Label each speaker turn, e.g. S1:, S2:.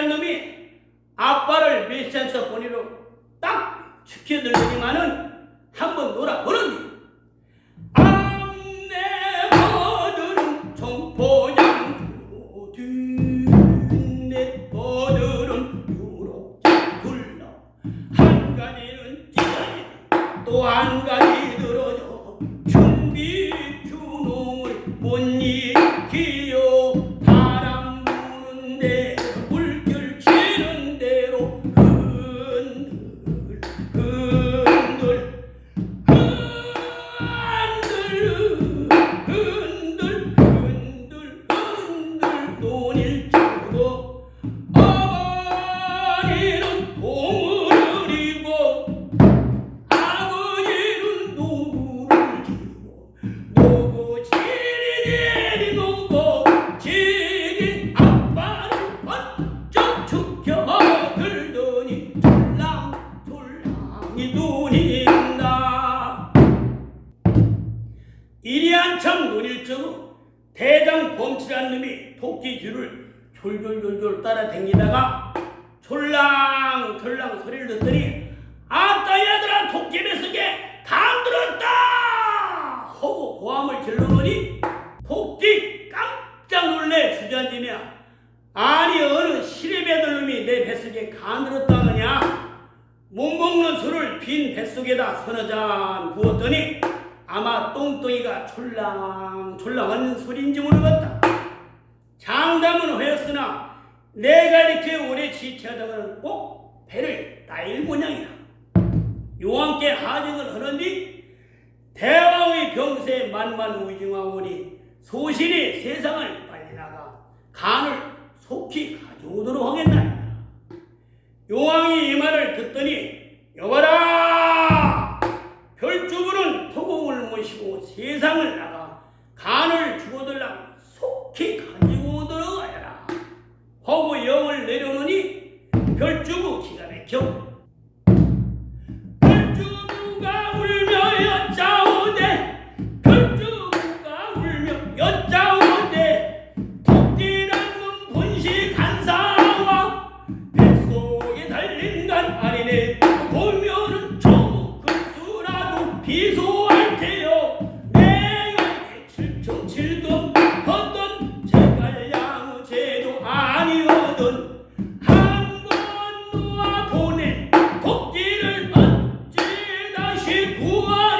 S1: 범치란 놈이 아빠를 메시안서 보내로 딱 지켜들더니만은 한번 놀아보는 1점은 대장 범칠한 놈이 토끼 뒤를 졸졸졸졸 따라댕기다가 졸랑졸랑 소리를 듣더니 아따 얘들아 토끼 뱃속에 당 들었다 하고 고함을 질러보니 토끼 깜짝 놀래 주저앉으며 아니 어느 시리배들 놈이 내 뱃속에 간 들었다느냐. 못 먹는 술을 빈 뱃속에다 서너 잔 부었더니 아마 똥덩이가 촐랑촐랑하는 소리인지 모르겠다. 장담은 하였으나 내가 이렇게 오래 지체하다가는 꼭 배를 따일 모양이라. 요함께 하정을 하는디 대왕의 병세 만만 우징하오니 소신이 세상을 빨리 나가 간을 속히 가져오도록 하겠나이다. 요왕이 세상을 나가 간을 주고들라. 속히 가지고 하여라. 하고 영을 내려놓으니 별주부 기가 막혀 아니거든 한번 놓아 보낸 토끼를 어찌 다시 구하리